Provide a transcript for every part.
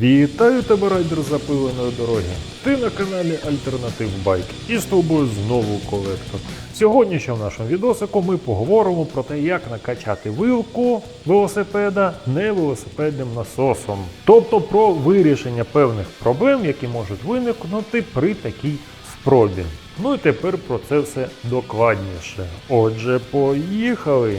Вітаю тебе, райдер запиленої дороги. Ти на каналі Альтернатив Байк і з тобою знову колектор. Сьогодні ще в нашому відосику ми поговоримо про те, як накачати вилку велосипеда не велосипедним насосом. Тобто про вирішення певних проблем, які можуть виникнути при такій спробі. Ну і тепер про це все докладніше. Отже, поїхали!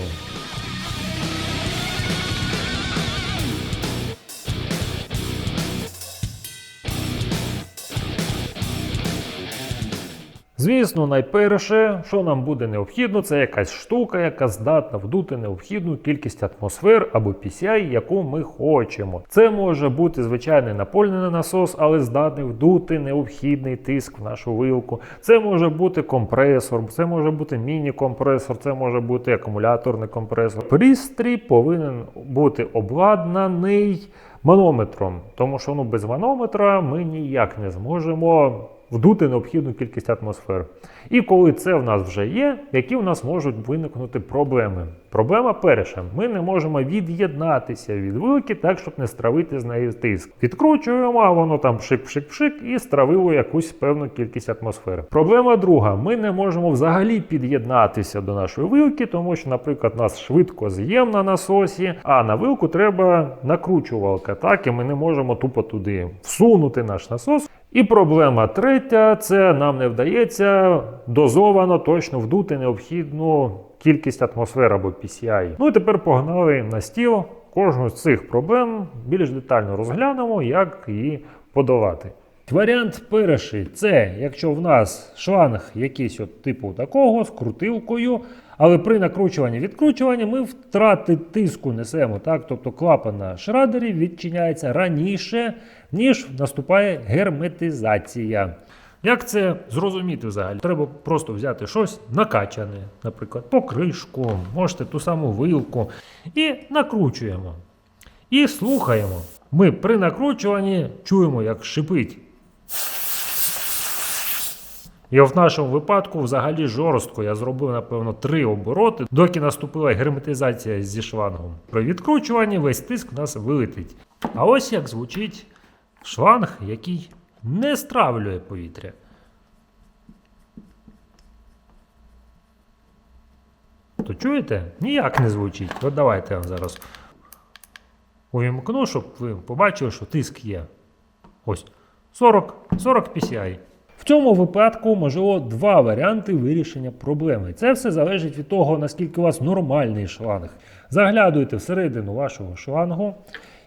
Звісно, найперше, що нам буде необхідно, це якась штука, яка здатна вдути необхідну кількість атмосфер або PCI, яку ми хочемо. Це може бути звичайний напольний насос, але здатний вдути необхідний тиск в нашу вилку. Це може бути компресор, це може бути міні-компресор, це може бути акумуляторний компресор. Пристрій повинен бути обладнаний манометром, тому що ну, без манометра ми ніяк не зможемо вдути необхідну кількість атмосфер. І коли це в нас вже є, які в нас можуть виникнути проблеми? Проблема перша: ми не можемо від'єднатися від вилки так, щоб не стравити з неї тиск. Відкручуємо, а воно там пшик-пшик-пшик і стравило якусь певну кількість атмосфери. Проблема друга: ми не можемо взагалі під'єднатися до нашої вилки, тому що, наприклад, нас швидко з'єм на насосі, а на вилку треба накручувалка. Так, і ми не можемо тупо туди всунути наш насос. І проблема третя це нам не вдається дозовано точно вдути необхідну кількість атмосфер або PCI. Ну і тепер погнали на стіл. Кожну з цих проблем більш детально розглянемо, як її подолати. Варіант перший це якщо в нас шланг якийсь от типу такого з крутилкою, але при накручуванні відкручуванні ми втрати тиску несемо. Так? Тобто клапан на шрадері відчиняється раніше, ніж наступає герметизація. Як це зрозуміти взагалі? Треба просто взяти щось накачане, наприклад, покришку, можете ту саму вилку, і накручуємо. І слухаємо. Ми при накручуванні чуємо, як шипить. І в нашому випадку взагалі жорстко. Я зробив, напевно, три обороти, доки наступила герметизація зі шлангом. При відкручуванні весь тиск в нас вилетить. А ось як звучить шланг, який не стравлює повітря. То чуєте? Ніяк не звучить. От давайте я вам зараз увімкну, щоб ви побачили, що тиск є. Ось 40, 40 PCI. В цьому випадку можливо два варіанти вирішення проблеми. Це все залежить від того, наскільки у вас нормальний шланг. Заглядуйте всередину вашого шлангу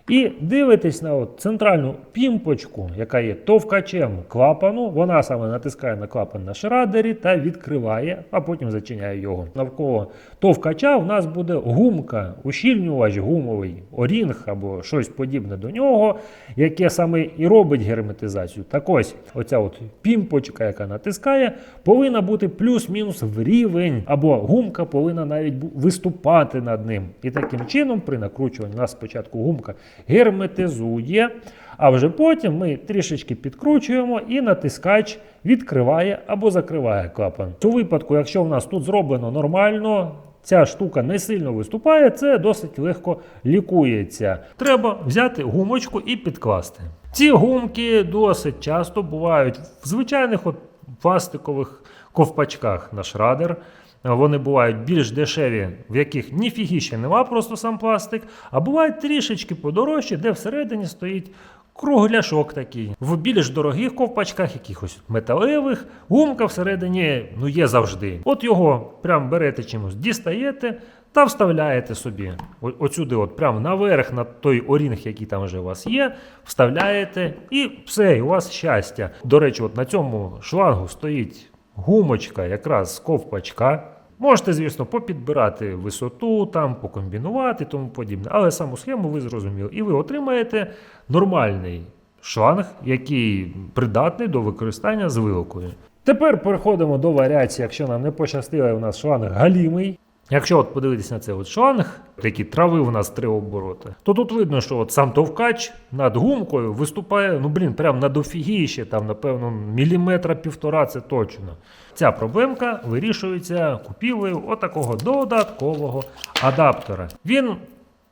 і дивитесь на от центральну пімпочку, яка є товкачем клапану. Вона саме натискає на клапан на шрадері та відкриває, а потім зачиняє його. Навколо товкача у нас буде гумка, ущільнювач гумовий, орінг або щось подібне до нього, яке саме і робить герметизацію. Так ось, оця от пімпочка, яка натискає, повинна бути плюс-мінус в рівень, або гумка повинна навіть виступати над ним. І таким чином, при накручуванні у нас спочатку гумка герметизує, а вже потім ми трішечки підкручуємо і натискач відкриває або закриває клапан. У випадку, якщо в нас тут зроблено нормально, ця штука не сильно виступає, це досить легко лікується. Треба взяти гумочку і підкласти. Ці гумки досить часто бувають в звичайних от пластикових ковпачках на шрадер. Вони бувають більш дешеві, в яких ніфігіще нема, просто сам пластик, а бувають трішечки подорожчі, де всередині стоїть кругляшок такий. В більш дорогих ковпачках, якихось металевих, гумка всередині ну, є завжди. От його прям берете чимось, дістаєте та вставляєте собі. О- Оцюди, от прямо наверх, на той орінг, який там вже у вас є, вставляєте і все, і у вас щастя. До речі, от на цьому шлангу стоїть гумочка якраз з ковпачка. Можете, звісно, попідбирати висоту, там, покомбінувати тому подібне, але саму схему ви зрозуміли. І ви отримаєте нормальний шланг, який придатний до використання з вилкою. Тепер переходимо до варіації, якщо нам не пощастило, і у нас шланг галімий. Якщо от подивитися на цей от шланг, який травив у нас три обороти, то тут видно, що от сам товкач над гумкою виступає, ну блін, прям на дофігіще, там, напевно, міліметра півтора, це точно. Ця проблемка вирішується купівлею отакого додаткового адаптера. Він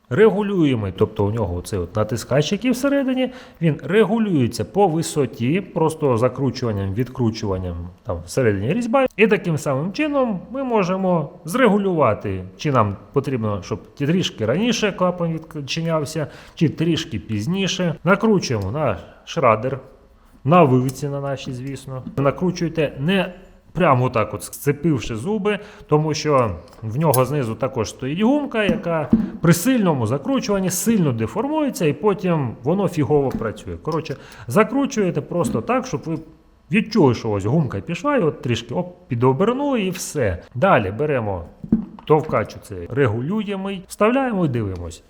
регулюємий, тобто у нього цей от натискач, який всередині, він регулюється по висоті, просто закручуванням, відкручуванням там всередині різьба. І таким самим чином ми можемо зрегулювати, чи нам потрібно, щоб трішки раніше клапан відчинявся, чи трішки пізніше. Накручуємо наш шрадер на вилиці на нашій, звісно. Накручуйте не прямо так, от сцепивши зуби, тому що в нього знизу також стоїть гумка, яка при сильному закручуванні сильно деформується, і потім воно фігово працює. Коротше, закручуєте просто так, щоб ви. Відчули, що ось гумка пішла, і от трішки оп, підобернули і все. Далі беремо товкач цей регулюємий, вставляємо і дивимось.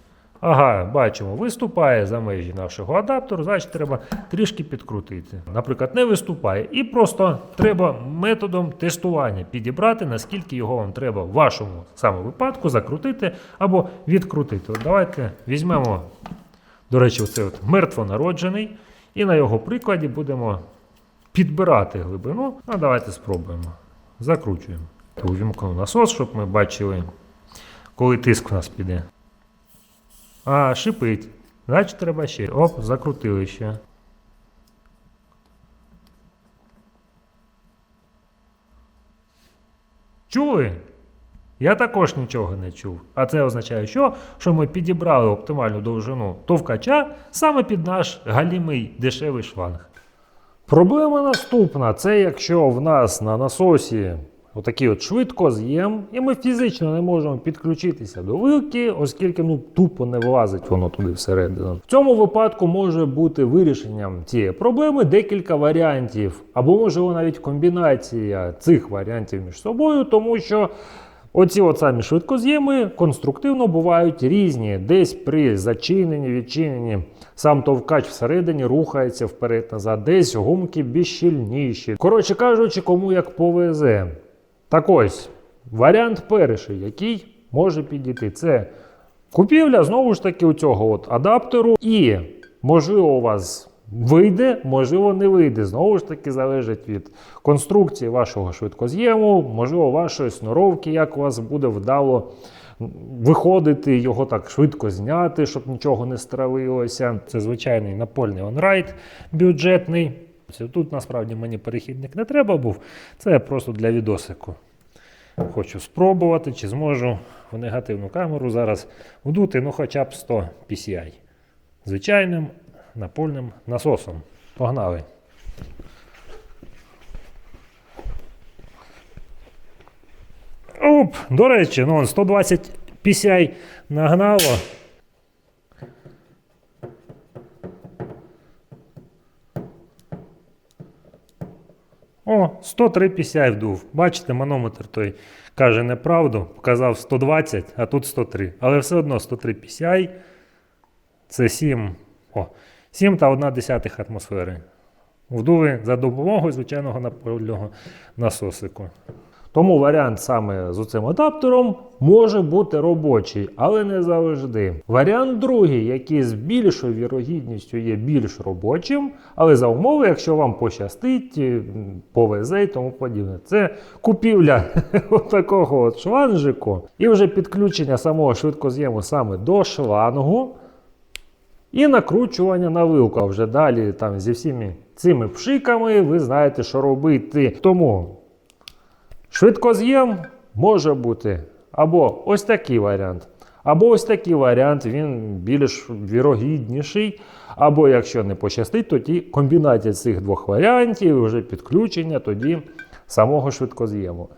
Ага, бачимо, виступає за межі нашого адаптеру, значить треба трішки підкрутити. Наприклад, не виступає. І просто треба методом тестування підібрати, наскільки його вам треба в вашому саме випадку закрутити або відкрутити. От давайте візьмемо, до речі, оце от мертвонароджений, і на його прикладі будемо підбирати глибину. А давайте спробуємо. Закручуємо. Увімкну насос, щоб ми бачили, коли тиск в нас піде. А, шипить. Значить, треба ще. Оп, закрутили ще. Чули? Я також нічого не чув. А це означає, що? що ми підібрали оптимальну довжину товкача саме під наш галімий дешевий шланг. Проблема наступна: це якщо в нас на насосі отакий от швидкоз'єм, і ми фізично не можемо підключитися до вилки, оскільки ну тупо не влазить воно туди всередину. В цьому випадку може бути вирішенням цієї проблеми декілька варіантів, або можливо навіть комбінація цих варіантів між собою, тому що. Оці от самі швидкоз'єми конструктивно бувають різні. Десь при зачиненні, відчиненні сам товкач всередині рухається вперед-назад, десь гумки більш щільніші. Коротше кажучи, кому як повезе. Так ось, варіант перший, який може підійти, це купівля знову ж таки у цього от адаптеру. І можливо у вас вийде, можливо, не вийде. Знову ж таки, залежить від конструкції вашого швидкоз'єму, можливо, вашої сноровки, як у вас буде вдало виходити, його так швидко зняти, щоб нічого не стравилося. Це звичайний напольний онрайт бюджетний. Це Тут насправді мені перехідник не треба був. Це просто для відосику. Хочу спробувати, чи зможу в негативну камеру зараз вдути ну хоча б 100 PCI. Звичайним напольним насосом. Погнали. Оп, до речі, ну, 120 PCI нагнало. О, 103 PCI вдув. Бачите, манометр той каже неправду, показав 120, а тут 103. Але все одно 103 PCI. Це 7, о, 7 та 1 десятих атмосфери. Вдуви за допомогою звичайного напольного насосику. Тому варіант саме з цим адаптером може бути робочий, але не завжди. Варіант другий, який з більшою вірогідністю є більш робочим, але за умови, якщо вам пощастить, е, повезе і тому подібне. Це купівля такого от шланжику і вже підключення самого швидкоз'єму саме до шлангу. І накручування на вилку. А вже далі там зі всіми цими пшиками ви знаєте, що робити. Тому швидкоз'єм може бути або ось такий варіант, або ось такий варіант, він більш вірогідніший. Або якщо не пощастить, тоді комбінація цих двох варіантів, вже підключення тоді самого швидкоз'єму.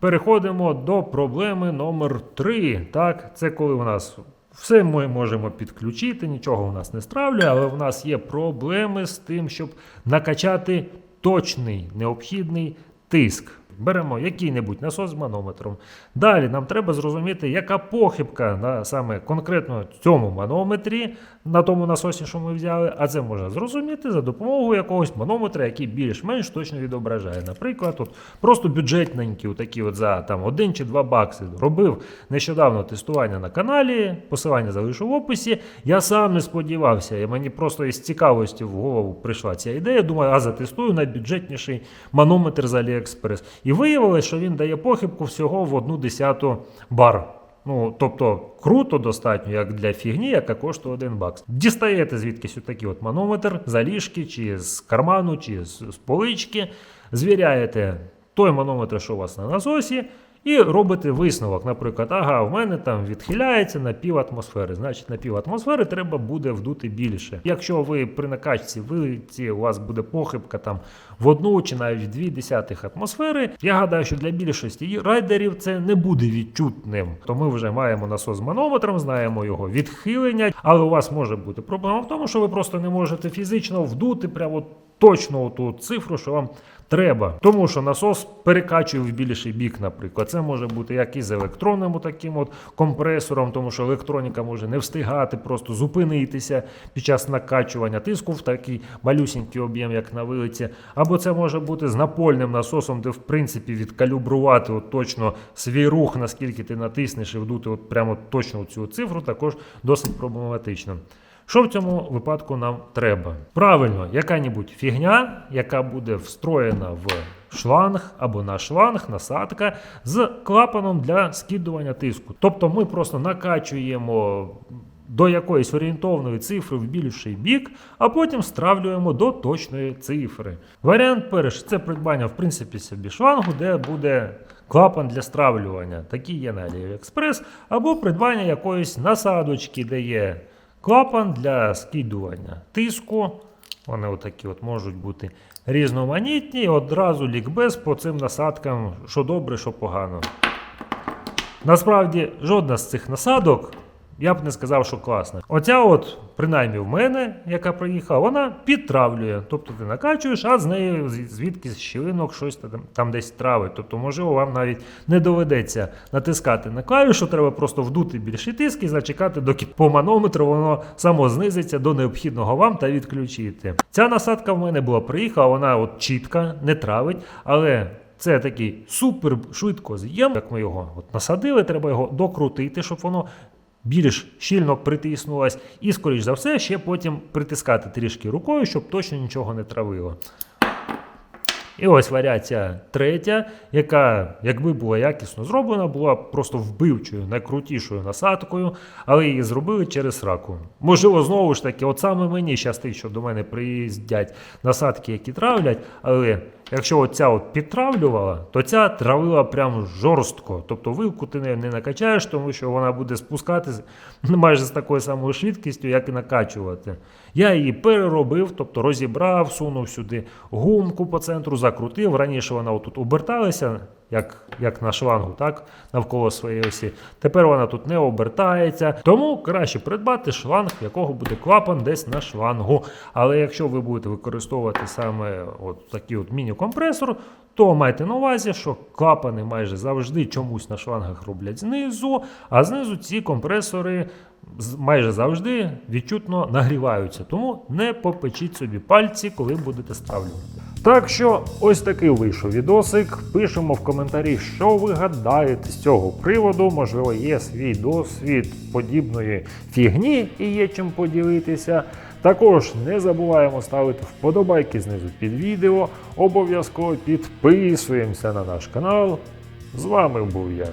Переходимо до проблеми номер 3. Так, це коли у нас все ми можемо підключити, нічого у нас не стравлює, але в нас є проблеми з тим, щоб накачати точний необхідний тиск. Беремо який-небудь насос з манометром. Далі нам треба зрозуміти, яка похибка на саме конкретно цьому манометрі, на тому насосі, що ми взяли. А це можна зрозуміти за допомогою якогось манометра, який більш-менш точно відображає. Наприклад, от просто бюджетненькі, такі от за там, 1 чи 2 бакси. Робив нещодавно тестування на каналі, посилання залишу в описі. Я сам не сподівався, і мені просто із цікавості в голову прийшла ця ідея. Думаю, а затестую найбюджетніший манометр з AliExpress. І виявилось, що він дає похибку всього в одну десяту бар. Ну, тобто круто достатньо, як для фігні, яка коштує 1 бакс. Дістаєте звідкись отакий от манометр з ліжки, чи з карману, чи з, з полички, звіряєте той манометр, що у вас на насосі, і робите висновок. Наприклад, ага, в мене там відхиляється на пів атмосфери. Значить, на пів атмосфери треба буде вдути більше. Якщо ви при накачці вилиці, у вас буде похибка там в одну чи навіть дві десятих атмосфери. Я гадаю, що для більшості райдерів це не буде відчутним. То ми вже маємо насос манометром, знаємо його відхилення, але у вас може бути проблема в тому, що ви просто не можете фізично вдути прямо точно ту цифру, що вам треба. Тому що насос перекачує в більший бік, наприклад. Це може бути як і з електронним таким от компресором, тому що електроніка може не встигати, просто зупинитися під час накачування тиску в такий малюсінький об'єм, як на вилиці. Або це може бути з напольним насосом, де в принципі відкалібрувати от точно свій рух, наскільки ти натиснеш і вдути от прямо точно цю цифру, також досить проблематично. Що в цьому випадку нам треба? Правильно, яка-небудь фігня, яка буде встроєна в шланг або на шланг, насадка з клапаном для скидування тиску. Тобто ми просто накачуємо до якоїсь орієнтовної цифри в більший бік, а потім стравлюємо до точної цифри. Варіант перший це придбання в принципі собі шлангу, де буде клапан для стравлювання. Такі є на AliExpress, або придбання якоїсь насадочки, де є клапан для скидування тиску. Вони отакі от можуть бути різноманітні. Одразу лікбез по цим насадкам, що добре, що погано. Насправді, жодна з цих насадок я б не сказав, що класна. Оця, от, принаймні в мене, яка приїхала, вона підтравлює. Тобто ти накачуєш, а з нею звідки з щілинок щось там, там десь травить. Тобто, можливо, вам навіть не доведеться натискати на клавішу, треба просто вдути більший тиск і зачекати, доки по манометру воно само знизиться до необхідного вам та відключити. Ця насадка в мене була приїхала, вона от чітка, не травить, але. Це такий супер швидко з'єм. Як ми його от насадили, треба його докрутити, щоб воно більш щільно притиснулось. І, скоріш за все, ще потім притискати трішки рукою, щоб точно нічого не травило. І ось варіація третя, яка, якби була якісно зроблена, була просто вбивчою, найкрутішою насадкою, але її зробили через раку. Можливо, знову ж таки, от саме мені щастить, що до мене приїздять насадки, які травлять, але якщо оця от підтравлювала, то ця травила прям жорстко. Тобто вилку ти не, накачаєш, тому що вона буде спускатися майже з такою самою швидкістю, як і накачувати. Я її переробив, тобто розібрав, сунув сюди гумку по центру, закрутив. Раніше вона отут оберталася, як, як на шлангу, так, навколо своєї осі. Тепер вона тут не обертається. Тому краще придбати шланг, якого буде клапан десь на шлангу. Але якщо ви будете використовувати саме от такий от міні-компресор, то майте на увазі, що клапани майже завжди чомусь на шлангах роблять знизу, а знизу ці компресори майже завжди відчутно нагріваються. Тому не попечіть собі пальці, коли будете ставлювати. Так що ось такий вийшов відосик. Пишемо в коментарі, що ви гадаєте з цього приводу. Можливо, є свій досвід подібної фігні і є чим поділитися. Також не забуваємо ставити вподобайки знизу під відео. Обов'язково підписуємося на наш канал. З вами був я.